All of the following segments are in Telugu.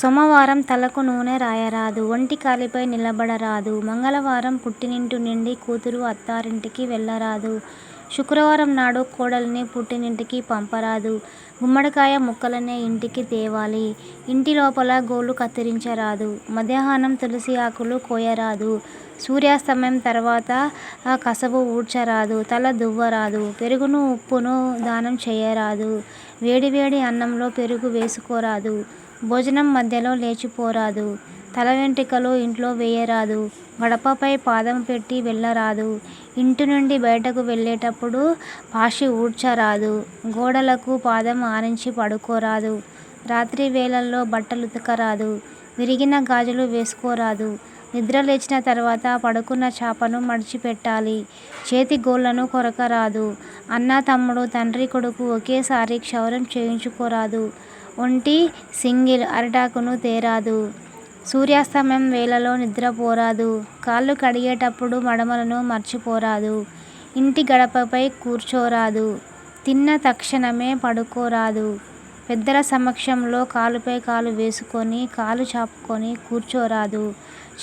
సోమవారం తలకు నూనె రాయరాదు ఒంటి కాలిపై నిలబడరాదు. మంగళవారం పుట్టినింటి నుండి కూతురు అత్తారింటికి వెళ్ళరాదు. శుక్రవారం నాడు కోడల్ని పుట్టినింటికి పంపరాదు. గుమ్మడికాయ ముక్కలనే ఇంటికి తేవాలి. ఇంటి లోపల గోలు కత్తిరించరాదు. మధ్యాహ్నం తులసి ఆకులు కోయరాదు. సూర్యాస్తమయం తర్వాత కసబు ఊడ్చరాదు. తల దువ్వరాదు. పెరుగును ఉప్పును దానం చేయరాదు. వేడివేడి అన్నంలో పెరుగు వేసుకోరాదు. భోజనం మధ్యలో లేచిపోరాదు. తల వెంట్రుకలు ఇంట్లో వేయరాదు. గడపపై పాదం పెట్టి వెళ్ళరాదు. ఇంటి నుండి బయటకు వెళ్ళేటప్పుడు పాషి ఊడ్చరాదు. గోడలకు పాదం ఆనించి పడుకోరాదు. రాత్రి వేళల్లో బట్టలు ఉతకరాదు. విరిగిన గాజులు వేసుకోరాదు. నిద్ర లేచిన తర్వాత పడుకున్న చేపను మడిచిపెట్టాలి. చేతి గోళ్ళను కొరకరాదు. అన్న తమ్ముడు తండ్రి కొడుకు ఒకేసారి క్షౌరం చేయించుకోరాదు. ఒంటి సింగిల్ అరిటాకును తేరాదు. సూర్యాస్తమయం వేళలో నిద్రపోరాదు. కాళ్ళు కడిగేటప్పుడు మడమలను మర్చిపోరాదు. ఇంటి గడపపై కూర్చోరాదు. తిన్న తక్షణమే పడుకోరాదు. పెద్దల సమక్షంలో కాలుపై కాలు వేసుకొని కాలు చాపుకొని కూర్చోరాదు.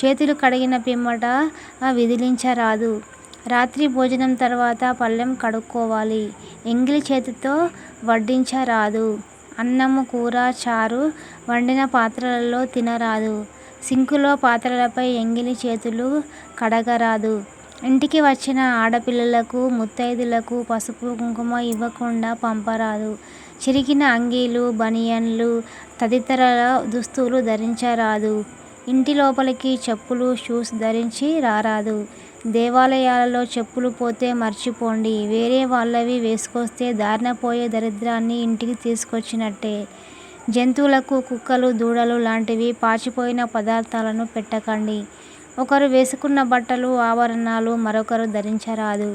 చేతులు కడిగిన పిమ్మట విదిలించరాదు. రాత్రి భోజనం తర్వాత పళ్ళెం కడుక్కోవాలి. ఎంగిలి చేతితో వడ్డించరాదు. అన్నము కూర చారు వండిన పాత్రలలో తినరాదు. సింకులో పాత్రలపై ఎంగిలి చేతులు కడగరాదు. ఇంటికి వచ్చిన ఆడపిల్లలకు ముత్తైదులకు పసుపు కుంకుమ ఇవ్వకుండా పంపరాదు. చిరిగిన అంగీలు బనియన్లు తదితర దుస్తులు ధరించరాదు. ఇంటి లోపలికి చెప్పులు షూస్ ధరించి రారాదు. దేవాలయాలలో చెప్పులు పోతే మర్చిపోండి. వేరే వాళ్ళవి వేసుకొస్తే దారిన పోయే దరిద్రాన్ని ఇంటికి తీసుకొచ్చినట్టే. జంతువులకు కుక్కలు దూడలు లాంటివి పాచిపోయిన పదార్థాలను పెట్టకండి. ఒకరు వేసుకున్న బట్టలు ఆభరణాలు మరొకరు ధరించరాదు.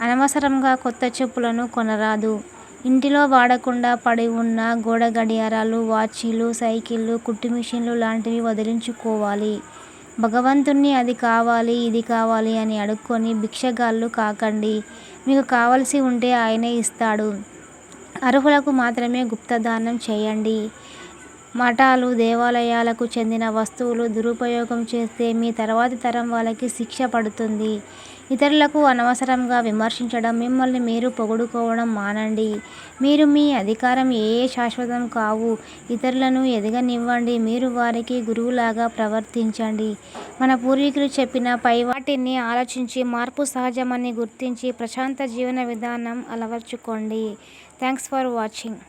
అనవసరంగా కొత్త చెప్పులను కొనరాదు. ఇంటిలో వాడకుండా పడి ఉన్న గోడ గడియారాలు వాచీలు సైకిళ్ళు కుట్టు మిషన్లు లాంటివి వదిలించుకోవాలి. భగవంతుణ్ణి అది కావాలి ఇది కావాలి అని అడుక్కొని భిక్షగాళ్ళు కాకండి. మీకు కావలసి ఉంటే ఆయనే ఇస్తాడు. అర్హులకు మాత్రమే గుప్తదానం చేయండి. మఠాలు దేవాలయాలకు చెందిన వస్తువులు దురుపయోగం చేస్తే మీ తర్వాతి తరం వాళ్ళకి శిక్ష పడుతుంది. ఇతరులకు అనవసరంగా విమర్శించడం మిమ్మల్ని మీరు పొగుడుకోవడం మానండి. మీరు మీ అధికారం ఏ శాశ్వతం కావు ఇతరులను ఎదగనివ్వండి. మీరు వారికి గురువులాగా ప్రవర్తించండి. మన పూర్వీకులు చెప్పిన పై వాటిని ఆలోచించి మార్పు సహజమని గుర్తించి ప్రశాంత జీవన విధానం అలవర్చుకోండి. Thanks for watching.